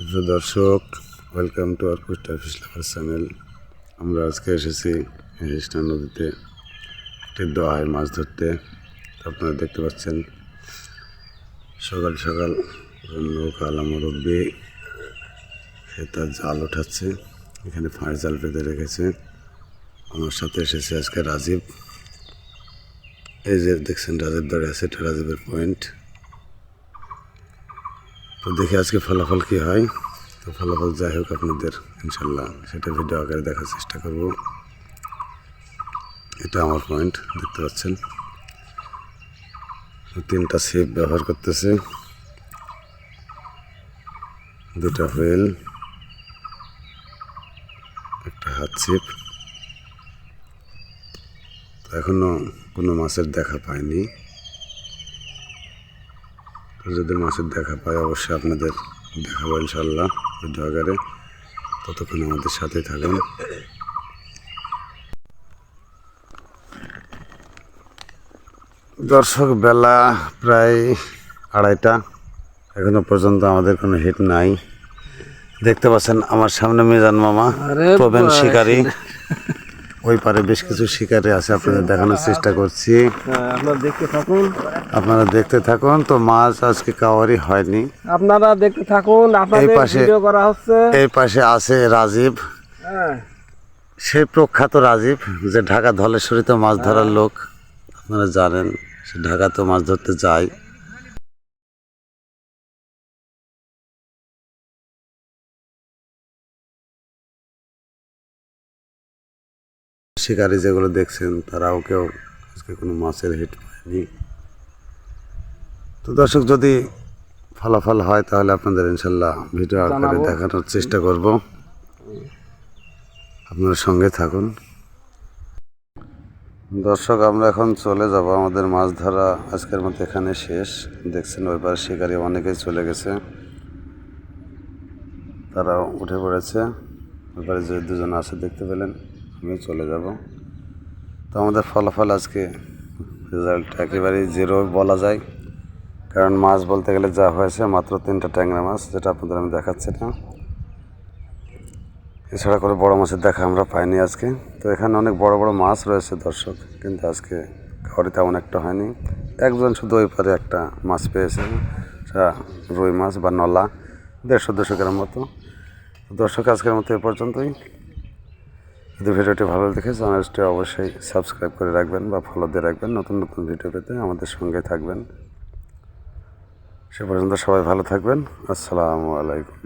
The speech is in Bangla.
সুপ্রিয় দর্শক welcome to our post office lover channel আমরা আজকে এসেছি হিস্টান নদীতে, একটি দোয়ায় মাছ ধরতে। আপনারা দেখতে পাচ্ছেন, সকাল সকাল নৌকা মুরব্বী সে তার জাল ওঠাচ্ছে, এখানে ফাঁস জাল পেতে রেখেছে। আমার সাথে এসেছে আজকে রাজীব। এই যে দেখছেন, রাজীব দাঁড়িয়ে আছে, এটা রাজীবের পয়েন্ট তো দেখি আজকে ফলাফল কী হয়। তো ফলাফল যাই হোক আপনাদের, ইনশাল্লাহ সেটা ভিডিও আকারে দেখার চেষ্টা করব। এটা আমার পয়েন্ট দেখতে পাচ্ছেন। তিনটা সেপ ব্যবহার করতেছে। দুটা হুইল একটা হাত ছিপ তো এখনও কোনো মাছের দেখা পাইনি। যদি মাছের দেখা পাই অবশ্যই আপনাদের দেখাবো ইনশাল্লাহ আকারে ততক্ষণ আমাদের সাথে থাকুন। দর্শক বেলা প্রায় আড়াইটা। এখনও পর্যন্ত আমাদের কোনো হিট নাই। দেখতে পাচ্ছেন আমার সামনে মিজান মামা প্রবীণ শিকারী। ওই পারে বেশ কিছু শিকারে আছে আপনাদের দেখানোর চেষ্টা করছি। আপনারা দেখতে থাকুন। আপনারা দেখতে থাকুন তো মাছ আজকে কাওয়ারি হয়নি। আপনারা দেখতে থাকুন আপনাদের পাশে- করা হচ্ছে। এই পাশে আছে রাজীব। হ্যাঁ। সেই প্রখ্যাত রাজীব যে ঢাকা ধলেশ্বরীতে মাছ ধরার লোক। আপনারা জানেন সে ঢাকাতে মাছ ধরতে যায়। শিকারি যেগুলো দেখছেন তারাও কেউ আজকে কোনো মাছের হিট পায়নি। তো দর্শক যদি ফলাফল হয় তাহলে আপনাদের ইনশাল্লাহ ভিডিও আকারে দেখানোর চেষ্টা করব। আপনার সঙ্গে থাকুন। দর্শক আমরা এখন চলে যাব। আমাদের মাছ ধরা আজকের মতো এখানে শেষ। দেখছেন ওইবার শিকারি অনেকেই চলে গেছে। তারা উঠে পড়েছে। ওইবারে যে দুজন আছে দেখতে পেলেন। আমিও চলে যাব। তো আমাদের ফলাফল আজকে রেজাল্ট একেবারেই জিরো বলা যায়। কারণ মাছ বলতে গেলে যা হয়েছে মাত্র তিনটা ট্যাংরা মাছ, যেটা আপনাদের আমি দেখাচ্ছি না এছাড়া করে বড় মাছের দেখা আমরা পাইনি আজকে। তো এখানে অনেক বড় বড় মাছ রয়েছে দর্শক, কিন্তু আজকে খাওয়ারি তেমন একটা হয়নি। একজন শুধু ওই পারে একটা মাছ পেয়েছে, সেটা রুই মাছ বা নলা, দেড়শো দুশো গ্রাম মতো। দর্শক, আজকের মতো এ পর্যন্তই। যদি ভিডিওটি ভালো দেখে চ্যানেলটি অবশ্যই সাবস্ক্রাইব করে রাখবেন বা ফলো দিয়ে রাখবেন। নতুন নতুন ভিডিও পেতে আমাদের সঙ্গে থাকবেন। সে পর্যন্ত সবাই ভালো থাকবেন। আসসালামু আলাইকুম।